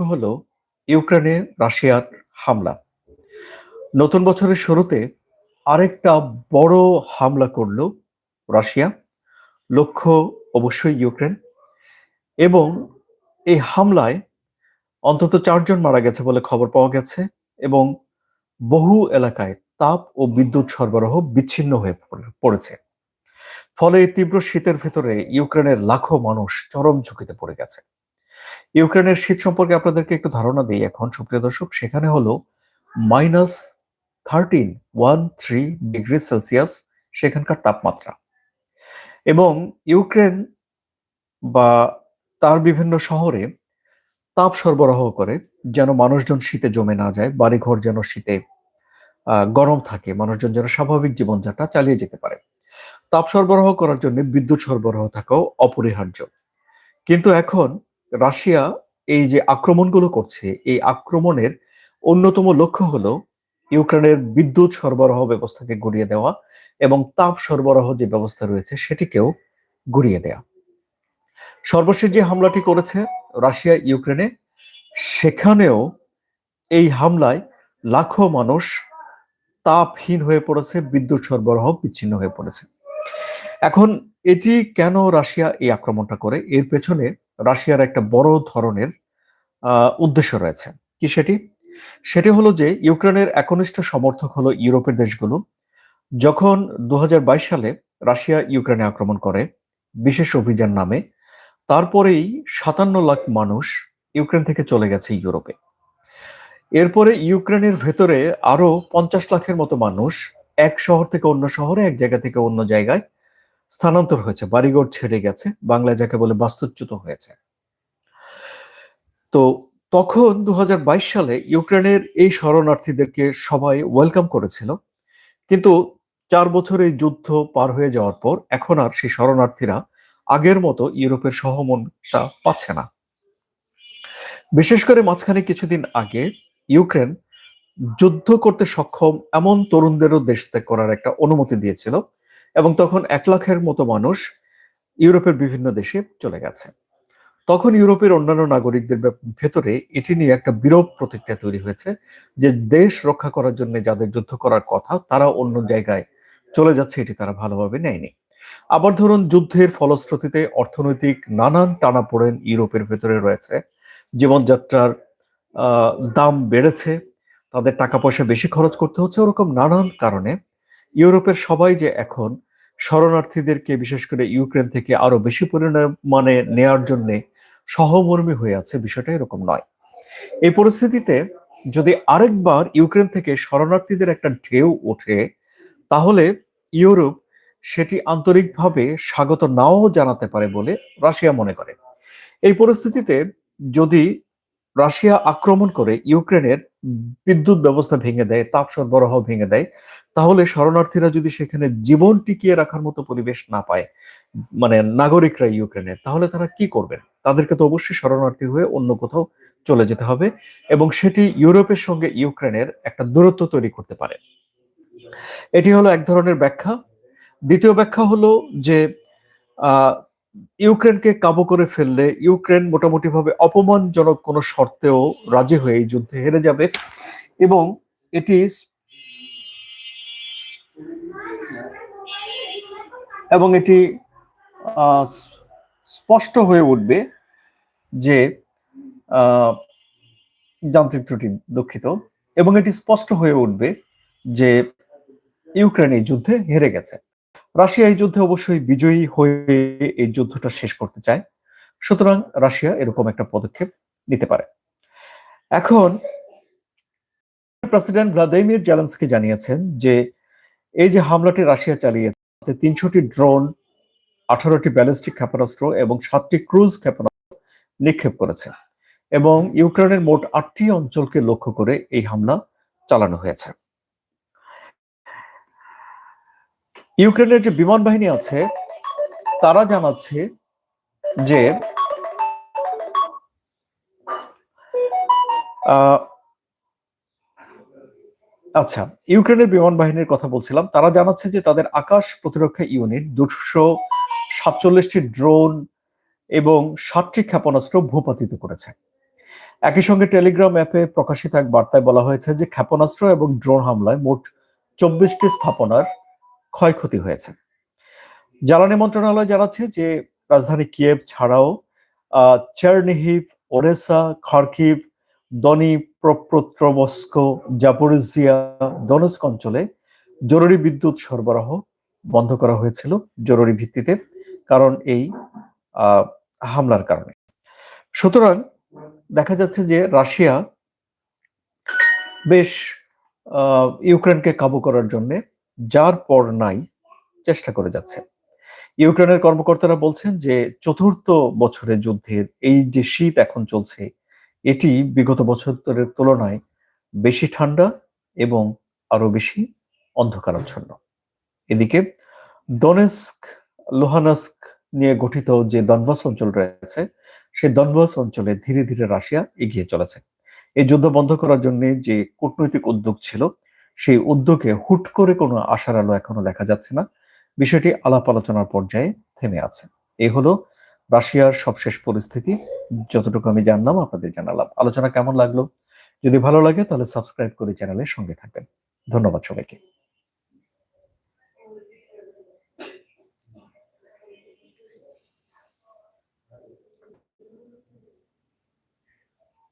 হলো ইউক্রেনে রাশিয়ার হামলা। নতুন বছরের শুরুতে আরেকটা বড় হামলা করল রাশিয়া। লক্ষ্য অবশ্যই ইউক্রেন। এবং এই হামলায় অন্তত চারজন মারা গেছে বলে খবর পাওয়া গেছে এবং বহু এলাকায় তাপ ও বিদ্যুৎ সরবরাহ বিচ্ছিন্ন হয়ে পড়েছে। ফলে তীব্র শীতের ভেতরে ইউক্রেনের লাখো মানুষ চরম ঝুঁকিতে পড়ে গেছে। ইউক্রেনের শীত সম্পর্কে আপনাদেরকে একটু ধারণা দিই এখন, সুপ্রিয় দর্শক। সেখানে হলো minus thirteen one three degree Celsius সেখানকার তাপমাত্রা। এবং ইউক্রেন বা তার বিভিন্ন শহরে তাপ সরবরাহ করে, যেন মানুষজন শীতে জমে না যায়, বাড়িঘর যেন শীতে গরম থাকে, মানুষজন যেন স্বাভাবিক জীবনযাত্রা চালিয়ে যেতে পারে। তাপ সরবরাহ করার জন্য বিদ্যুৎ সরবরাহ থাকাও অপরিহার্য। কিন্তু এখন রাশিয়া এই যে আক্রমণগুলো করছে, এই আক্রমণের অন্যতম লক্ষ্য হলো ইউক্রেনের বিদ্যুৎ সরবরাহ ব্যবস্থাকে গুড়িয়ে দেওয়া এবং তাপ সরবরাহ যে ব্যবস্থা রয়েছে সেটিকেও গুড়িয়ে দেওয়া সর্বশেষ যে হামলাটি করেছে রাশিয়া ইউক্রেনে, সেখানেও এই হামলায় লাখো মানুষ তাপহীন হয়ে পড়েছে, বিদ্যুৎ সরবরাহ বিচ্ছিন্ন হয়ে পড়েছে। এখন এটি কেন রাশিয়া এই আক্রমণটা করে? এর পেছনে রাশিয়ার একটা বড় ধরনের উদ্দেশ্য রয়েছে। কি সেটি? সেটি হলো যে, ইউক্রেনের একনিষ্ঠ সমর্থক হলো ইউরোপের দেশগুলো। যখন দু হাজার বাইশ সালে রাশিয়া ইউক্রেনে আক্রমণ করে, বিশেষ অভিযান নামে, তারপরেই সাতান্ন লাখ মানুষ ইউক্রেন থেকে চলে গেছে ইউরোপে। এরপরে ইউক্রেনের ভেতরে আরও পঞ্চাশ লাখের মতো মানুষ এক শহর থেকে অন্য শহরে, এক জায়গা থেকে অন্য জায়গায় স্থানান্তর হয়েছে, বাড়িঘর ছেড়ে গেছে, বাংলায় যাকে বলে বাস্তুচ্যুত হয়েছে। তো তখন দু হাজার বাইশ সালে ইউক্রেনের এই শরণার্থীদেরকে সবাই ওয়েলকাম করেছিল, কিন্তু চার বছর এই যুদ্ধ পার হয়ে যাওয়ার পর এখন আর সেই শরণার্থীরা আগের মতো ইউরোপের সহমনটা পাচ্ছে না। বিশেষ করে মাঝখানে কিছুদিন আগে ইউক্রেন যুদ্ধ করতে সক্ষম এমন তরুণদেরও দেশ ত্যাগ করার একটা অনুমতি দিয়েছিল এবং তখন এক লাখের মতো মানুষ ইউরোপের বিভিন্ন দেশে চলে গেছে। তখন ইউরোপের অন্যান্য নাগরিকদের ভেতরে এটি নিয়ে একটা বিরূপ প্রতিক্রিয়া তৈরি হয়েছে যে দেশ রক্ষা করার জন্য যাদের যুদ্ধ করার কথা, তারা অন্য জায়গায় চলে যাচ্ছে, এটি তারা ভালোভাবে নেয়নি। আবার ধরুন যুদ্ধের ফলশ্রুতিতে অর্থনৈতিক নানান টানাপোড়েন ইউরোপের ভেতরে রয়েছে। জীবনযাত্রার দাম বেড়েছে, তাদের টাকা পয়সা বেশি খরচ করতে হচ্ছে, ওরকম নানান কারণে। ইউরোপের সবাই যে এখন শরণার্থীদেরকে, বিশেষ করে ইউক্রেন থেকে আরও বেশি পরিমাণে নেয়ার জন্য সহমর্মী হয়ে আছে, বিষয়টা এরকম নয়। এই পরিস্থিতিতে যদি আরেকবার ইউক্রেন থেকে শরণার্থীদের একটা ঢেউ ওঠে, তাহলে ইউরোপ সেটি আন্তরিকভাবে স্বাগত নাও জানাতে পারে বলে রাশিয়া মনে করে। এই পরিস্থিতিতে যদি রাশিয়া আক্রমণ করে ইউক্রেনের বিদ্যুৎ ব্যবস্থা ভেঙে দেয়, তাপ সরবরাহ ভেঙে দেয়, তাহলে শরণার্থীরা যদি সেখানে জীবন টিকিয়ে রাখার মতো পরিবেশ না পায় মানে নাগরিকরা ইউক্রেনের তাহলে তারা কি করবেন? তাদেরকে তো অবশ্যই শরণার্থী হয়ে অন্য কোথাও চলে যেতে হবে এবং সেটি ইউরোপের সঙ্গে ইউক্রেনের একটা দূরত্ব তৈরি করতে পারে। এটি হলো এক ধরনের ব্যাখ্যা। দ্বিতীয় ব্যাখ্যা হলো যে ইউক্রেনকে কাবু করে ফেললে ইউক্রেন মোটামুটি ভাবে অপমানজনক কোনো শর্তেও রাজি হয়ে এই যুদ্ধে হেরে যাবে এবং এটি এবং এটি স্পষ্ট হয়ে উঠবে যে যান্ত্রিক ত্রুটি দুঃখিত এবং এটি স্পষ্ট হয়ে উঠবে যে ইউক্রেন এই যুদ্ধে হেরে গেছে। রাশিয়া এই যুদ্ধে অবশ্যই বিজয়ী হয়ে এই যুদ্ধটা শেষ করতে চায়। সুতরাং রাশিয়া এরকম একটা পদক্ষেপ নিতে পারে। এখন প্রেসিডেন্ট ভ্লাদিমির জেলেন্সকি জানিয়েছেন যে, এই যে হামলাটি রাশিয়া চালিয়েছে, তিনশোটি ড্রোন, আঠারোটি ব্যালিস্টিক ক্ষেপণাস্ত্র এবং সাতটি ক্রুজ ক্ষেপণাস্ত্র নিক্ষেপ করেছে এবং ইউক্রেনের মোট আটটি অঞ্চলকে লক্ষ্য করে এই হামলা চালানো হয়েছে। ইউক্রেনের যে বিমান বাহিনী আছে, তারা জানাচ্ছে যে আচ্ছা ইউক্রেনের বিমান বাহিনীর কথা বলছিলাম। তারা জানাচ্ছে যে তাদের আকাশ প্রতিরক্ষা ইউনিট দুশো সাতচল্লিশটি ড্রোন এবং ষাটটি ক্ষেপণাস্ত্র ভূপাতিত করেছে। একই সঙ্গে টেলিগ্রাম অ্যাপে প্রকাশিত এক বার্তায় বলা হয়েছে যে, ক্ষেপণাস্ত্র এবং ড্রোন হামলায় মোট চব্বিশটি স্থাপনার ক্ষয়ক্ষতি হয়েছে। জ্বালানি মন্ত্রণালয় জানাচ্ছে যে রাজধানী কিয়েভ ছাড়াও Chernihiv, Odesa, Kharkiv, Dnipropetrovsk Zaporizhzhia, Donetsk অঞ্চলে জরুরি বিদ্যুৎ সরবরাহ বন্ধ করা হয়েছিল জরুরি ভিত্তিতে কারণ এই হামলার কারণে। সুতরাং দেখা যাচ্ছে যে রাশিয়া বেশ ইউক্রেনকে কাবু করার জন্য যার পর নাই চেষ্টা করে যাচ্ছে। ইউক্রেনের কর্মকর্তারা বলছেন যে চতুর্থ বছরের যুদ্ধের এই যে শীত এখন চলছে, এটি বিগত বছরের তুলনায় বেশি ঠান্ডা এবং আরও বেশি অন্ধকারাচ্ছন্ন। এদিকে দনেস্ক, লোহানস্ক নিয়ে গঠিত যে দনবাস অঞ্চল রয়েছে সেই দনবাস অঞ্চলে ধীরে ধীরে রাশিয়া এগিয়ে চলেছে। এই যুদ্ধ বন্ধ করার জন্য যে কূটনৈতিক উদ্যোগ ছিল সেই উদ্যোগে হুট করে কোনো আশার আলো এখনও দেখা যাচ্ছে না। বিষয়টি আলাপ আলোচনার পর্যায়ে থেমে আছে। এই হলো রাশিয়ার সবশেষ পরিস্থিতি। যতটুকু আমি জানলাম, আপনাদের জানালাম। আলোচনা কেমন লাগল? যদি ভালো লাগে, তাহলে সাবস্ক্রাইব করে চ্যানেলের সঙ্গে থাকবেন। ধন্যবাদ সবাইকে।